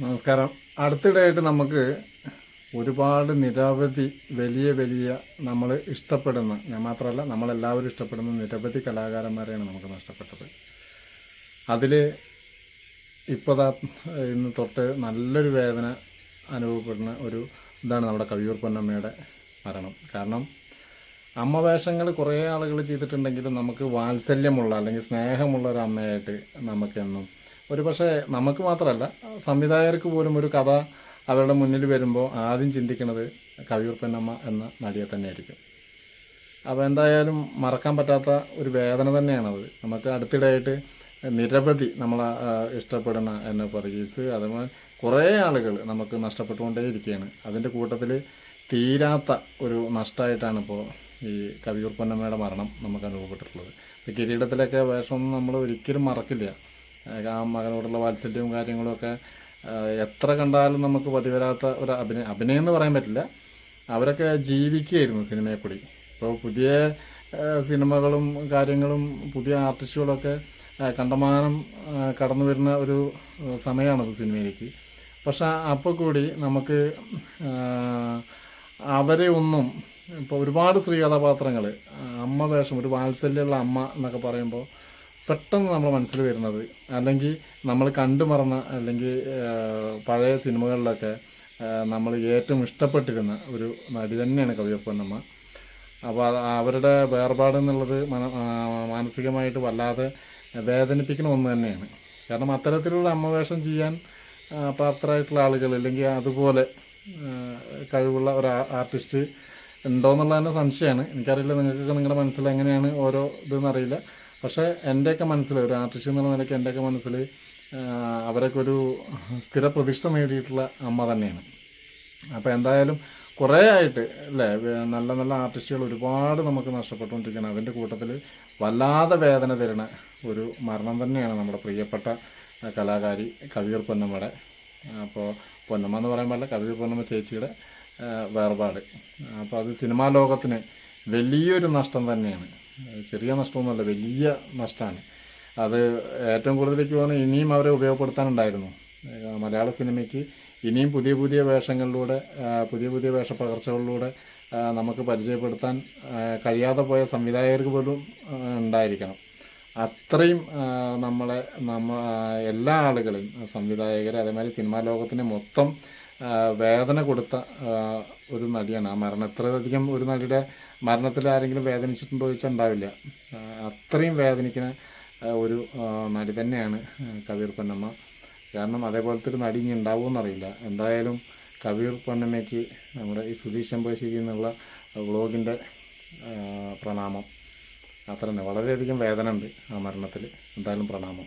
നമസ്കാരം. അടുത്തിടെയായിട്ട് നമുക്ക് ഒരുപാട് നിരവധി വലിയ വലിയ നമ്മൾ ഇഷ്ടപ്പെടുന്ന ഞാൻ മാത്രമല്ല നമ്മളെല്ലാവരും ഇഷ്ടപ്പെടുന്ന നിരവധി കലാകാരന്മാരെയാണ് നമുക്ക് നഷ്ടപ്പെട്ടത്. അതിൽ ഇപ്പോൾ ഇന്ന് തൊട്ട് നല്ലൊരു വേദന അനുഭവപ്പെടുന്ന ഒരു ഇതാണ് നമ്മുടെ കവിയൂർ പൊന്നമ്മയുടെ മരണം. കാരണം അമ്മ വേഷങ്ങൾ കുറേ ആളുകൾ ചെയ്തിട്ടുണ്ടെങ്കിലും നമുക്ക് വാത്സല്യമുള്ള അല്ലെങ്കിൽ സ്നേഹമുള്ള ഒരു അമ്മയായിട്ട് നമുക്കെന്നും ഒരു പക്ഷേ നമുക്ക് മാത്രമല്ല സംവിധായകർക്ക് പോലും ഒരു കഥ അവരുടെ മുന്നിൽ വരുമ്പോൾ ആദ്യം ചിന്തിക്കുന്നത് കവിയൂർ പൊന്നമ്മ എന്ന നടിയെ തന്നെയായിരിക്കും. അപ്പോൾ എന്തായാലും മറക്കാൻ പറ്റാത്ത ഒരു വേദന തന്നെയാണത്. നമുക്ക് അടുത്തിടെയായിട്ട് നിരവധി നമ്മൾ ഇഷ്ടപ്പെടുന്ന എന്നെ പറയീസ് അതുപോലെ കുറേ ആളുകൾ നമുക്ക് നഷ്ടപ്പെട്ടുകൊണ്ടേയിരിക്കുകയാണ്. അതിന്റെ കൂട്ടത്തിൽ തീരാത്ത ഒരു നഷ്ടമായിട്ടാണ് ഇപ്പോൾ ഈ കവിയൂർ പൊന്നമ്മയുടെ മരണം നമുക്ക് അനുഭവപ്പെട്ടിട്ടുള്ളത്. ഇപ്പോൾ കിരീടത്തിലൊക്കെ വേഷമൊന്നും നമ്മൾ ഒരിക്കലും മറക്കില്ല. ആ മകനോടുള്ള വാത്സല്യവും കാര്യങ്ങളുമൊക്കെ എത്ര കണ്ടാലും നമുക്ക് പതിവരാത്ത ഒരു അഭിനയം അഭിനയം എന്ന് പറയാൻ പറ്റില്ല. അവരൊക്കെ ജീവിക്കുകയായിരുന്നു സിനിമയെ കൂടി ഇപ്പോൾ പുതിയ സിനിമകളും കാര്യങ്ങളും പുതിയ ആർട്ടിസ്റ്റുകളൊക്കെ കണ്ടമാനം കടന്നു വരുന്ന ഒരു സമയമാണത് സിനിമയിലേക്ക്. പക്ഷെ അപ്പോൾ കൂടി നമുക്ക് അവരെ ഒന്നും ഇപ്പോൾ ഒരുപാട് സ്ത്രീ കഥാപാത്രങ്ങൾ അമ്മ വേഷം ഒരു വാത്സല്യമുള്ള അമ്മ എന്നൊക്കെ പറയുമ്പോൾ പെട്ടെന്ന് നമ്മുടെ മനസ്സിൽ വരുന്നത്. അല്ലെങ്കിൽ നമ്മൾ കണ്ടു മറന്ന അല്ലെങ്കിൽ പഴയ സിനിമകളിലൊക്കെ നമ്മൾ ഏറ്റവും ഇഷ്ടപ്പെട്ടിരുന്ന ഒരു നടി തന്നെയാണ് കവിയപ്പന്നമ്മ അപ്പോൾ അവരുടെ വേർപാട് എന്നുള്ളത് മന- മാനസികമായിട്ട് വല്ലാതെ വേദനിപ്പിക്കുന്ന ഒന്ന് തന്നെയാണ്. കാരണം അത്തരത്തിലുള്ള അമ്മവേഷം ചെയ്യാൻ പ്രാപ്തരായിട്ടുള്ള ആളുകൾ അല്ലെങ്കിൽ അതുപോലെ കഴിവുള്ള ഒരു ആർട്ടിസ്റ്റ് ഉണ്ടോ എന്നുള്ളതന്നെ സംശയമാണ്. എനിക്കറിയില്ല നിങ്ങൾക്കൊക്കെ നിങ്ങളുടെ മനസ്സിൽ എങ്ങനെയാണ് ഓരോ ഇതെന്ന് അറിയില്ല. പക്ഷേ എന്റെയൊക്കെ മനസ്സിൽ ഒരു ആർട്ടിസ്റ്റ് എന്നുള്ള നിലയ്ക്ക് എന്റെയൊക്കെ മനസ്സിൽ അവരൊക്കെ ഒരു സ്ഥിര പ്രതിഷ്ഠ നേടിയിട്ടുള്ള അമ്മ തന്നെയാണ്. അപ്പോൾ എന്തായാലും കുറേ ആയിട്ട് അല്ലേ നല്ല നല്ല ആർട്ടിസ്റ്റുകൾ ഒരുപാട് നമുക്ക് നഷ്ടപ്പെട്ടുകൊണ്ടിരിക്കുകയാണ്. അതിന്റെ കൂട്ടത്തിൽ വല്ലാതെ വേദന തരുന്ന ഒരു മരണം തന്നെയാണ് നമ്മുടെ പ്രിയപ്പെട്ട കലാകാരി കവിയൂർ പൊന്നമ്മയുടെ അപ്പോൾ പൊന്നമ്മ എന്ന് പറയുമ്പോൾ കവിയൂർ പൊന്നമ്മ ചേച്ചിയുടെ വേർപാട്. അപ്പോൾ അത് സിനിമാ ലോകത്തിന് വലിയൊരു നഷ്ടം തന്നെയാണ്. ചെറിയ നഷ്ടമൊന്നുമല്ല വലിയ നഷ്ടമാണ്. അത് ഏറ്റവും കൂടുതൽ പോകുന്നത് ഇനിയും അവരെ ഉപയോഗപ്പെടുത്താനുണ്ടായിരുന്നു. മലയാള സിനിമയ്ക്ക് ഇനിയും പുതിയ പുതിയ വേഷങ്ങളിലൂടെ പുതിയ പുതിയ വേഷപ്പകർച്ചകളിലൂടെ പകർച്ചകളിലൂടെ നമുക്ക് പരിചയപ്പെടുത്താൻ കഴിയാതെ പോയ സംവിധായകർക്ക് പോലും ഉണ്ടായിരിക്കണം. അത്രയും നമ്മളെ നമ്മ എല്ലാ ആളുകളെയും സംവിധായകരെ അതേമാതിരി സിനിമാ ലോകത്തിന് മൊത്തം വേദന കൊടുത്ത ഒരു നടിയാണ്. ആ മരണം എത്രയധികം ഒരു നടിയുടെ മരണത്തിൽ ആരെങ്കിലും വേദനിച്ചിട്ടുണ്ടോ ചോദിച്ചാൽ ഉണ്ടാവില്ല. അത്രയും വേദനിക്കുന്ന ഒരു നടി തന്നെയാണ് കബീർ പൊന്നമ്മ. കാരണം അതേപോലത്തെ ഒരു നടി ഇനി ഉണ്ടാവുമെന്നറിയില്ല എന്തായാലും കബീർ പൊന്നമ്മയ്ക്ക് നമ്മുടെ ഈ സുധീഷ് ശമ്പശ്ശേരി എന്നുള്ള വ്ളോഗിന്റെ പ്രണാമം. അത്ര തന്നെ വളരെയധികം വേദന ഉണ്ട് ആ മരണത്തിൽ. എന്തായാലും പ്രണാമം.